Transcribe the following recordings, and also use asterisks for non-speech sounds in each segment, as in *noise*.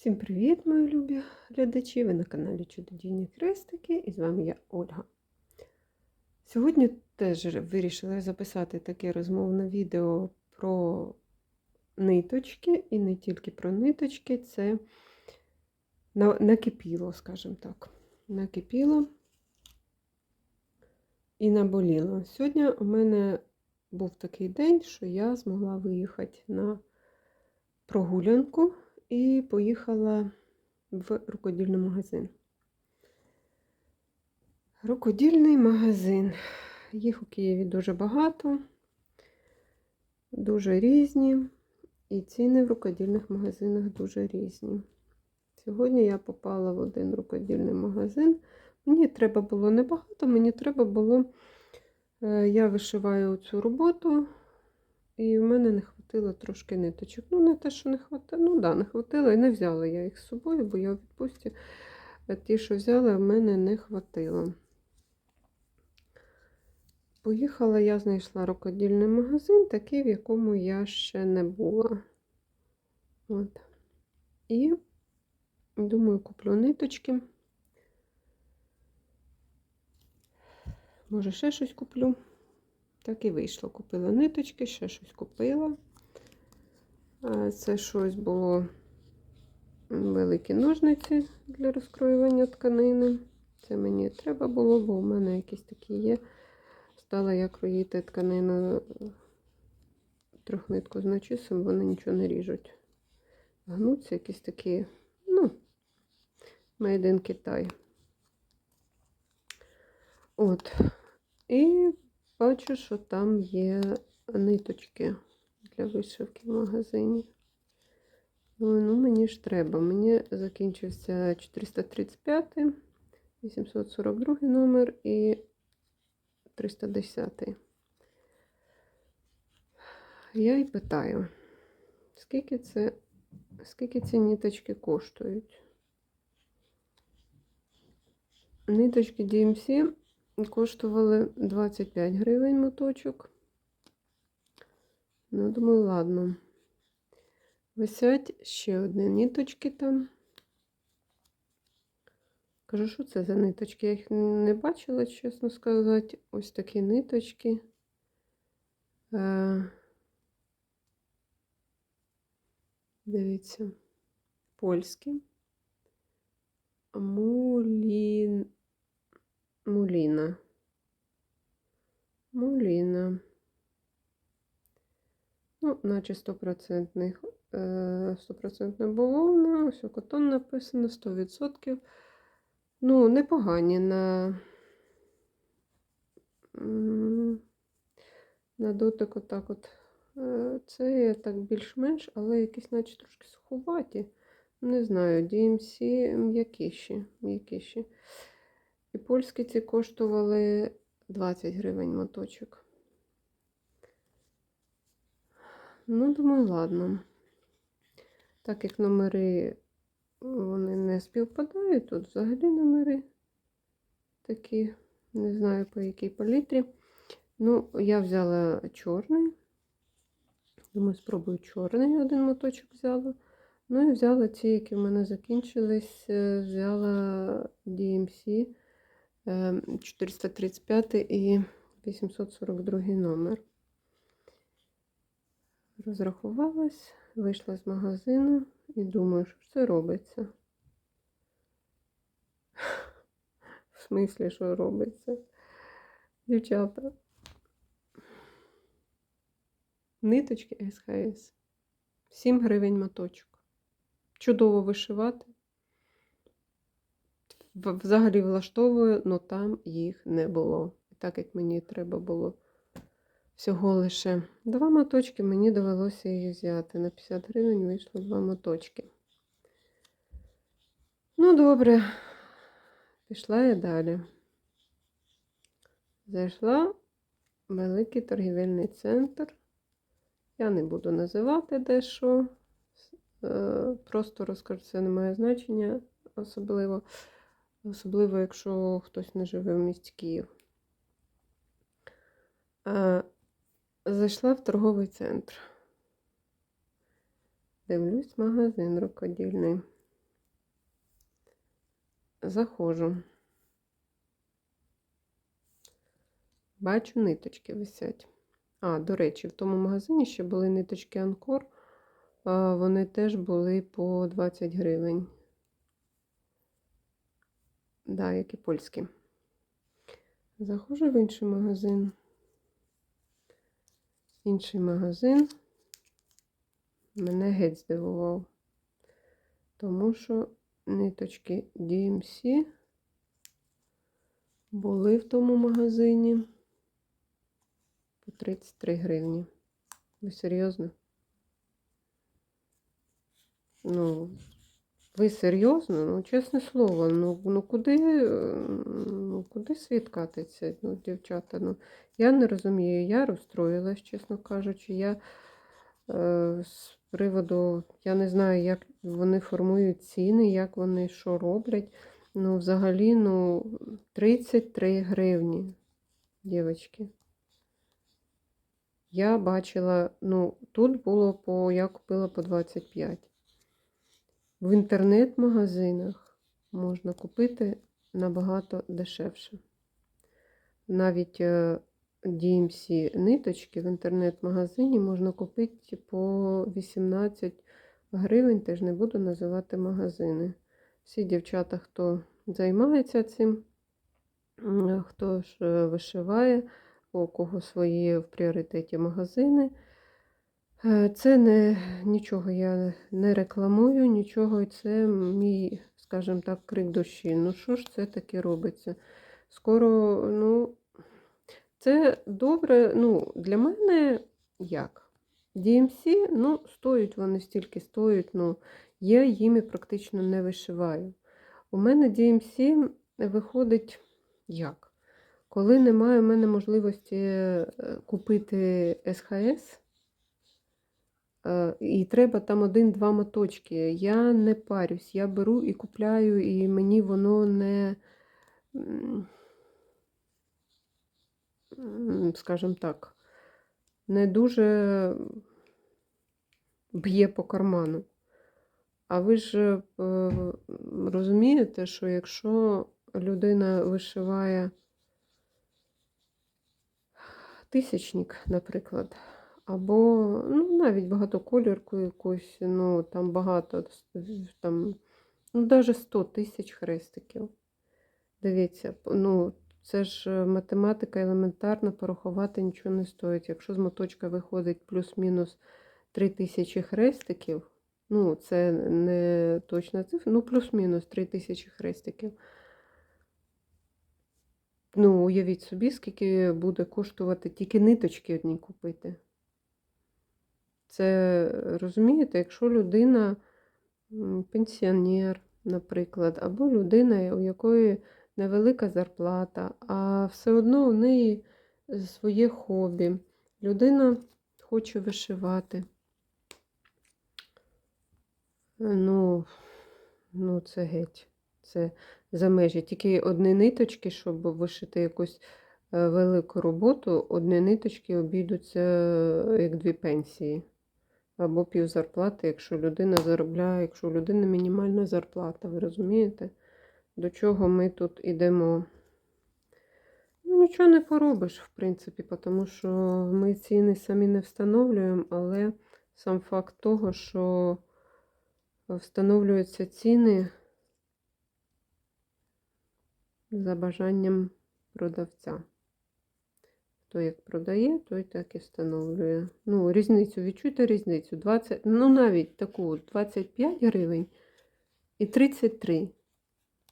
Всім привіт, мої любі глядачі! Ви на каналі Чудодійні Хрестики і з вами я Ольга. Сьогодні теж вирішила записати таке розмовне відео про ниточки, і не тільки про ниточки, це накипіло, скажімо так. Накипіло і наболіло. Сьогодні у мене був такий день, що я змогла виїхати на прогулянку і поїхала в рукодільний магазин. Рукодільний магазин. Їх у Києві дуже багато, дуже різні, і ціни в рукодільних магазинах дуже різні. Сьогодні я попала в один рукодільний магазин. Мені треба було небагато, мені треба було, е, я вишиваю цю роботу, і в мене не хватило трошки ниточок. Ну, не те, що не хватило, ну да, не хватило, і не взяла я їх з собою, бо я в відпустці ті, що взяла, в мене не хватило. Поїхала, я знайшла рукодільний магазин, такий, в якому я ще не була. От. І думаю, куплю ниточки. Може, ще щось куплю. Так і вийшло. Купила ниточки, ще щось купила. Це щось було великі ножниці для розкроювання тканини. Це мені треба було, бо у мене якісь такі є. Стала я кроїти тканину трьохнитку з начисом, вони нічого не ріжуть. Гнуться якісь такі, ну, made in Китай. От. І бачу, що там є ниточки для вишивки в магазині. Ну мені ж треба. Мені закінчився 435, 842 номер і 310. Я і питаю, скільки це, скільки ці ниточки коштують? Ниточки DMC коштували 25 гривень моточок. Ну, думаю, ладно. Висять ще одні ниточки там. Кажу, що це за ниточки? Я їх не бачила, чесно сказати. Ось такі ниточки. Е, Дивіться, польські. Мулін... Муліна. Муліна. Ну, наче 100% е, стопроцентна бавовна, ось котон написано 100%. Ну, непогані на, на дотик отак от. Е, Це є так більш-менш, але якісь наче трошки суховаті. Не знаю, DMC м'якіші. м'якіші. І польські ці коштували 20 гривень моточок. Ну, думаю, ладно. Так як номери вони не співпадають, тут взагалі номери такі, не знаю по якій палітрі. Ну, я взяла чорний. Думаю, спробую чорний один моточок взяла. Ну і взяла ті, які в мене закінчились. е, Взяла DMC е, 435 і 842 номер. Розрахувалась, вийшла з магазину і думаю, що це робиться. *laughs* В смислі, що робиться? Дівчата. Ниточки СХС. 7 гривень моточок. Чудово вишивати. Взагалі влаштовую, але там їх не було. Так як мені треба було всього лише два моточки, мені довелося її взяти. На 50 гривень вийшло два моточки. Ну, добре, пішла я далі. Зайшла в великий торгівельний центр. Я не буду називати де що. Е, Просто розкажу, це не має значення, особливо, особливо, якщо хтось не живе в місті Київ. Зайшла в торговий центр. Дивлюсь, магазин рукодільний. заходжу. Бачу, ниточки висять. А, до речі, в тому магазині ще були ниточки Анкор. Вони теж були по 20 гривень. Да, як і польські. Заходжу в інший магазин. Інший магазин мене геть здивував. Тому що ниточки DMC були в тому магазині по 33 гривні. Ви серйозно? Ну, ви серйозно? Ну, чесне слово, ну, ну куди, е, ну, куди світ катиться, ну, дівчата? Ну, я не розумію, я розстроїлась, чесно кажучи. Я е, з приводу, я не знаю, як вони формують ціни, як вони що роблять. Ну, взагалі, ну, 33 гривні, дівчатки. Я бачила, ну, тут було по, я купила по 25. В інтернет-магазинах можна купити набагато дешевше. Навіть е, DMC ниточки в інтернет-магазині можна купити по 18 гривень, теж не буду називати магазини. Всі дівчата, хто займається цим, хто ж е, вишиває, у кого свої в пріоритеті магазини. Е, Це не нічого я не рекламую, нічого, і це мій, скажімо так, крик душі. Ну що ж це таке робиться? Скоро, ну, це добре, ну, для мене як? DMC, ну, стоять вони стільки стоять, ну, я їми практично не вишиваю. У мене DMC виходить як? Коли немає в мене можливості е, купити СХС, і треба там один-два моточки, я не парюсь, я беру і купляю, і мені воно не, скажімо так, не дуже б'є по карману. А ви ж е, розумієте, що якщо людина вишиває тисячник, наприклад, або ну, навіть багатоколірку якусь, ну там багато, там, ну, навіть 100 тисяч хрестиків. Дивіться, ну, це ж математика елементарна, порахувати нічого не стоїть. Якщо з моточка виходить плюс-мінус 3 тисячі хрестиків, ну, це не точна цифра, ну, плюс-мінус 3 тисячі хрестиків. Ну, уявіть собі, скільки буде коштувати тільки ниточки одні купити. Це, розумієте, якщо людина пенсіонер, наприклад, або людина, у якої невелика зарплата, а все одно у неї своє хобі. Людина хоче вишивати. Ну, ну це геть. Це за межі. Тільки одні ниточки, щоб вишити якусь е, велику роботу, одні ниточки обійдуться е, як дві пенсії. Або пів зарплати, якщо людина заробляє, якщо у людини мінімальна зарплата, ви розумієте? До чого ми тут ідемо? Ну, нічого не поробиш, в принципі, тому що ми ціни самі не встановлюємо, але сам факт того, що встановлюються ціни за бажанням продавця. Хто як продає, той так і встановлює. Ну, різницю, відчуйте різницю. 20, ну, навіть таку 25 гривень і 33.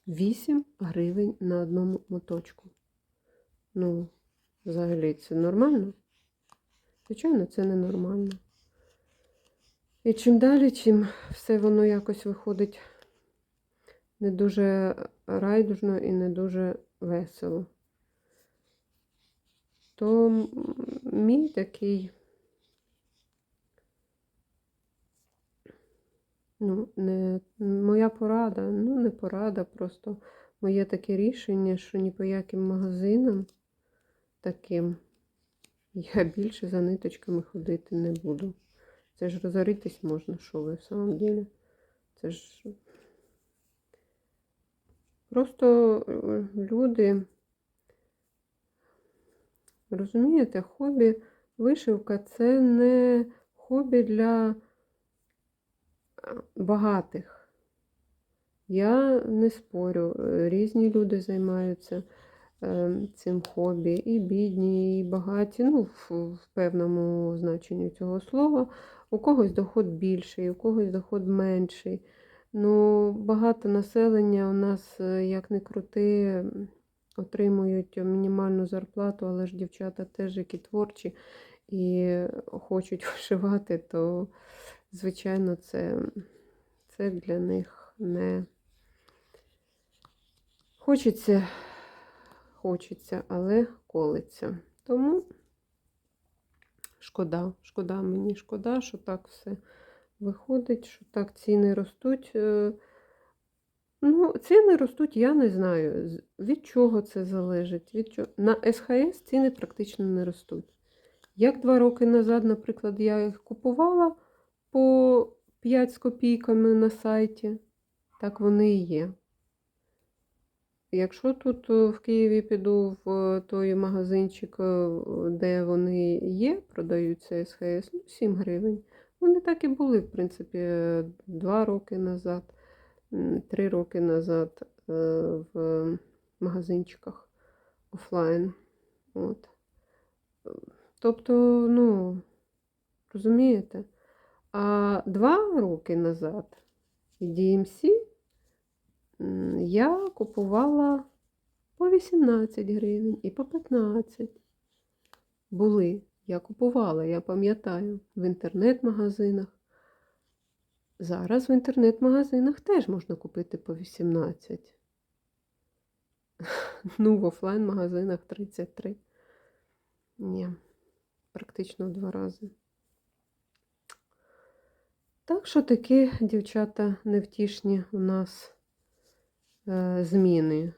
8 гривень на одному моточку. Ну, взагалі, це нормально? Звичайно, це ненормально. І чим далі, чим все воно якось виходить не дуже райдужно і не дуже весело. То мій такий, ну, не моя порада, ну, не порада, просто моє таке рішення, що ні по яким магазинам таким я більше за ниточками ходити не буду. Це ж розоритись можна, що ви в самом деле. Це ж Просто е, люди, розумієте, хобі, вишивка це не хобі для е, багатих. Я не спорю, е, різні люди займаються е, цим хобі, і бідні, і багаті, ну, в, певному значенні цього слова. У когось доход більший, у когось доход менший. Ну, багато населення у нас, як не крути, отримують мінімальну зарплату, але ж дівчата теж які творчі і хочуть *laughs* вишивати, то, звичайно, це, це для них не хочеться, хочеться, але колиться. Тому шкода, шкода мені, шкода, що так все виходить, що так ціни ростуть. Ну, ціни ростуть, я не знаю, від чого це залежить. Від чого. На СХС ціни практично не ростуть. Як два роки назад, наприклад, я їх купувала по 5 з копійками на сайті, так вони і є. Якщо тут е, в Києві піду в е, той магазинчик, е, де вони є, продаються СХС, ну, 7 гривень. Вони так і були, в принципі, 2 роки назад, 3 роки назад е, в магазинчиках офлайн. От. Тобто, ну, розумієте? А 2 роки назад в DMC я купувала по 18 гривень і по 15. Були. Я купувала, я пам'ятаю, в інтернет-магазинах. Зараз в інтернет-магазинах теж можна купити по 18. *laughs* Ну, в офлайн-магазинах 33. Ні, практично в два рази. Так що такі, дівчата, невтішні у нас е, зміни.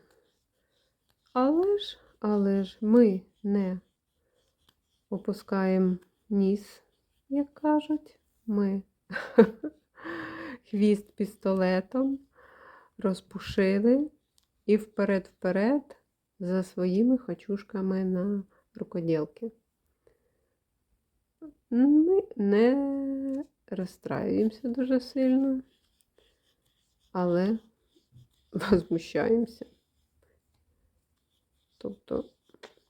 Але ж, але ж ми не опускаємо ніс, як кажуть. Ми *laughs* хвіст пістолетом розпушили і вперед-вперед за своїми хочушками на рукоділки. Ми не розстраюємося дуже сильно, але возмущаємося. Тобто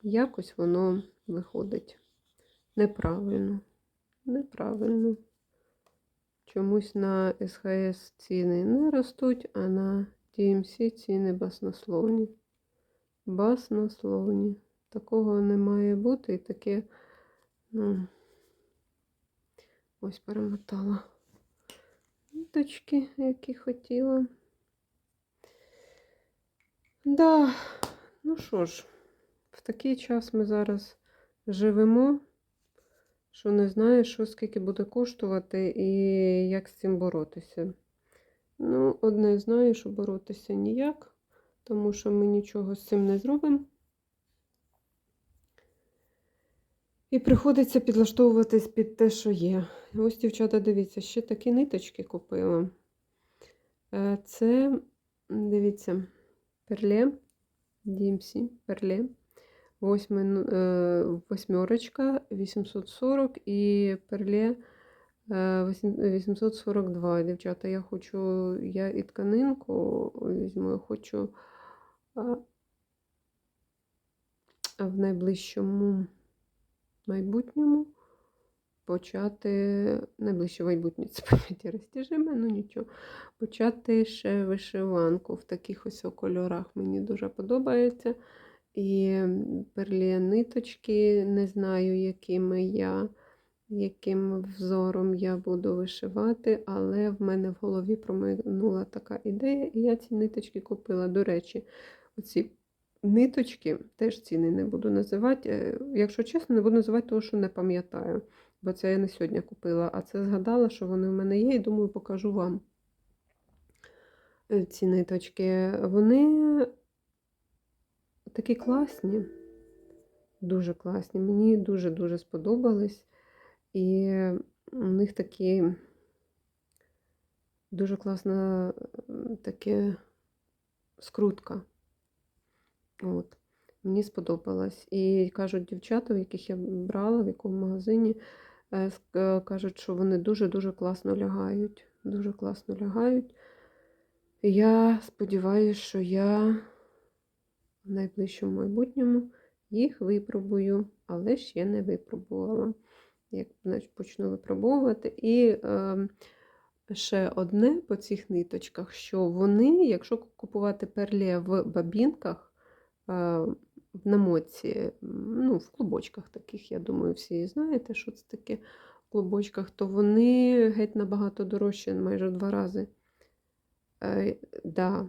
якось воно виходить неправильно. Неправильно. Чомусь на СХС ціни не ростуть, а на TMC ціни баснословні. Баснословні. Такого не має бути і таке, ну, ось перемотала ниточки, які хотіла. Да, ну що ж, в такий час ми зараз живемо, що не знаю, що скільки буде коштувати і як з цим боротися. Ну, одне знаю, що боротися ніяк, тому що ми нічого з цим не зробимо. І приходиться підлаштовуватись під те, що є. Ось, дівчата, дивіться, ще такі ниточки купила. Е, Це, дивіться, перле, DMC, перле. Восьмерочка 840 і перле е, 842. Дівчата, я хочу, я і тканинку візьму, я хочу в найближчому майбутньому почати, найближче майбутнє це *laughs* пам'яті розтяжиме, ну нічого, почати ще вишиванку в таких ось кольорах. Мені дуже подобається. І перлі ниточки, не знаю, якими я, яким взором я буду вишивати, але в мене в голові промайнула така ідея, і я ці ниточки купила. До речі, оці ниточки, теж ціни не буду називати. Е, Якщо чесно, не буду називати того, що не пам'ятаю. Бо це я не сьогодні купила, а це згадала, що вони в мене є, і думаю, покажу вам е, ці ниточки. Вони такі класні, дуже класні. Мені дуже-дуже сподобались. І у них такі дуже класне е, таке скрутка. От. Мені сподобалось. І кажуть, дівчата, яких я брала, в якому магазині, е, е, кажуть, що вони дуже-дуже класно лягають. Дуже класно лягають. Я сподіваюся, що я в найближчому майбутньому їх випробую, але ще не випробувала. Як почну випробовувати. І е, ще одне по цих ниточках, що вони, якщо купувати перлі в бабінках, е, в намоці, ну, в клубочках таких, я думаю, всі знаєте, що це таке в клубочках, то вони геть набагато дорожчі, майже в два рази. Е, да.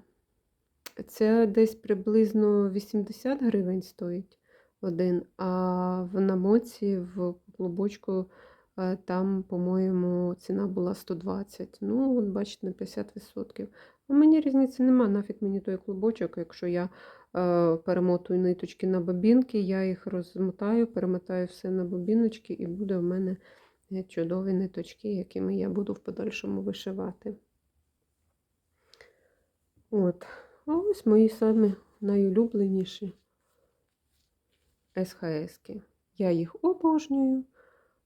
Це десь приблизно 80 гривень стоїть один, а в намоці в клубочку е, там, по-моєму, ціна була 120. Ну, от бачите, на 50%. А мені різниці нема, нафіг мені той клубочок, якщо я е, перемотую ниточки на бобінки, я їх розмотаю, перемотаю все на бобіночки, і буде в мене е, чудові ниточки, якими я буду в подальшому вишивати. От. А ось мої самі найулюбленіші СХС-ки. Я їх обожнюю.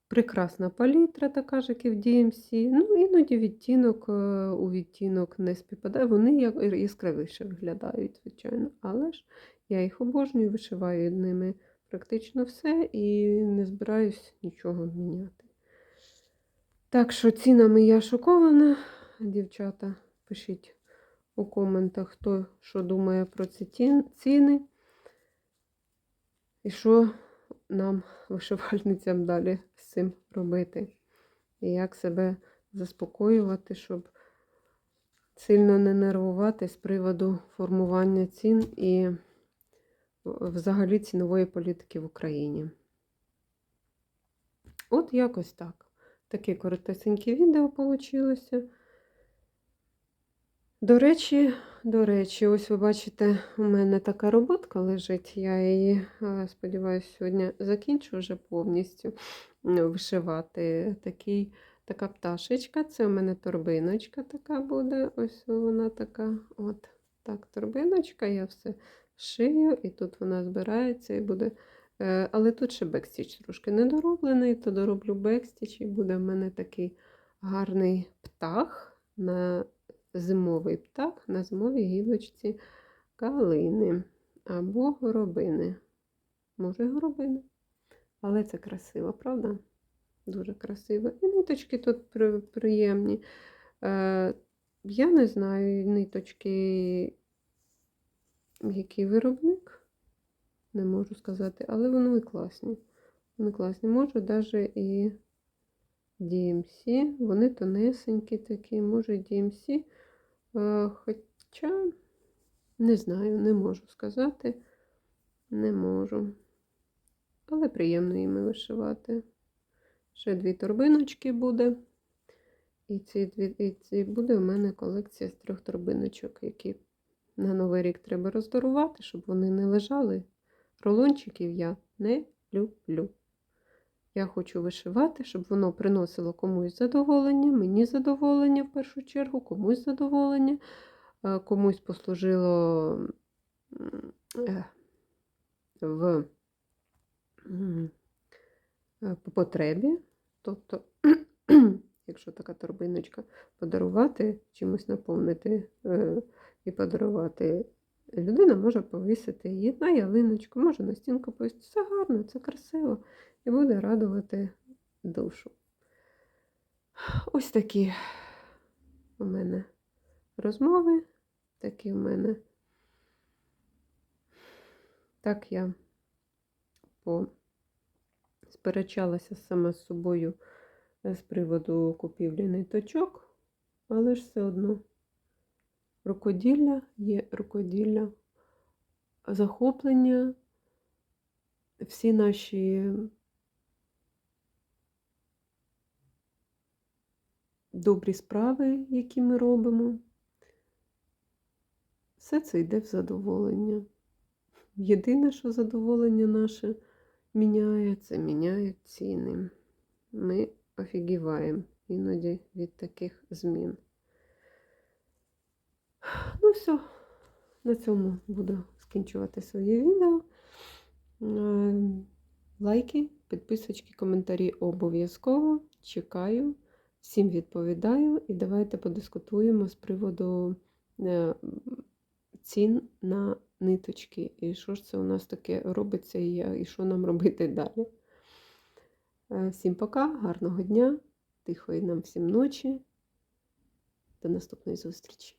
Прекрасна палітра, така ж, як і в DMC. Ну, іноді відтінок е, у відтінок не співпадає. Вони як яскравіше виглядають, звичайно. Але ж я їх обожнюю, вишиваю ними практично все і не збираюсь нічого міняти. Так що цінами я шокована. Дівчата, пишіть у коментах, хто що думає про ці ціни. І що нам, *laughs* вишивальницям, далі з цим робити. І як себе заспокоювати, щоб сильно не нервувати з приводу формування цін і взагалі цінової політики в Україні. От якось так. Таке коротесеньке відео вийшло. До речі, до речі, ось ви бачите, у мене така роботка лежить. Я її, е, сподіваюся, сьогодні закінчу вже повністю вишивати. Такий, така пташечка. Це у мене торбиночка така буде. Ось вона така. От так, торбиночка, я все шию, і тут вона збирається і буде. Е, Але тут ще бекстіч трошки недороблений, то дороблю бекстіч, і буде в мене такий гарний птах на зимовий птах на зимовій гілочці калини або горобини. Може, горобини. Але це красиво, правда? Дуже красиво. І ниточки тут приємні. Е, я не знаю ниточки, який виробник, не можу сказати, але вони класні. Вони класні. Можу навіть і DMC. Вони тонесенькі такі, може DMC. Е, Хоча, не знаю, не можу сказати. Не можу. Але приємно їми вишивати. Ще дві торбиночки буде. І ці дві, і ці буде в мене колекція з трьох торбиночок, які на Новий рік треба роздарувати, щоб вони не лежали. Рулончиків я не люблю. Я хочу вишивати, щоб воно приносило комусь задоволення, мені задоволення в першу чергу, комусь задоволення, е, комусь послужило е, в е, по потребі. Тобто, *clears throat* якщо така торбиночка, подарувати, чимось наповнити і подарувати. Людина може повісити її на ялиночку, може на стінку повісити. Це гарно, це красиво і буде радувати душу. Ось такі у мене розмови, такі у мене. Так я сперечалася сама з собою з приводу купівлі ниточок, але ж все одно рукоділля є рукоділля, захоплення, всі наші добрі справи, які ми робимо, все це йде в задоволення. Єдине, що задоволення наше міняє, це міняють ціни. Ми офігіваємо іноді від таких змін. Все, На цьому буду скінчувати своє відео. Е, Лайки, підписочки, коментарі обов'язково. Чекаю. Всім відповідаю і давайте подискутуємо з приводу е, цін на ниточки. І що ж це у нас таке робиться, і, що нам робити *laughs* далі. Е, Всім пока, гарного дня, тихої нам всім ночі. До наступної зустрічі.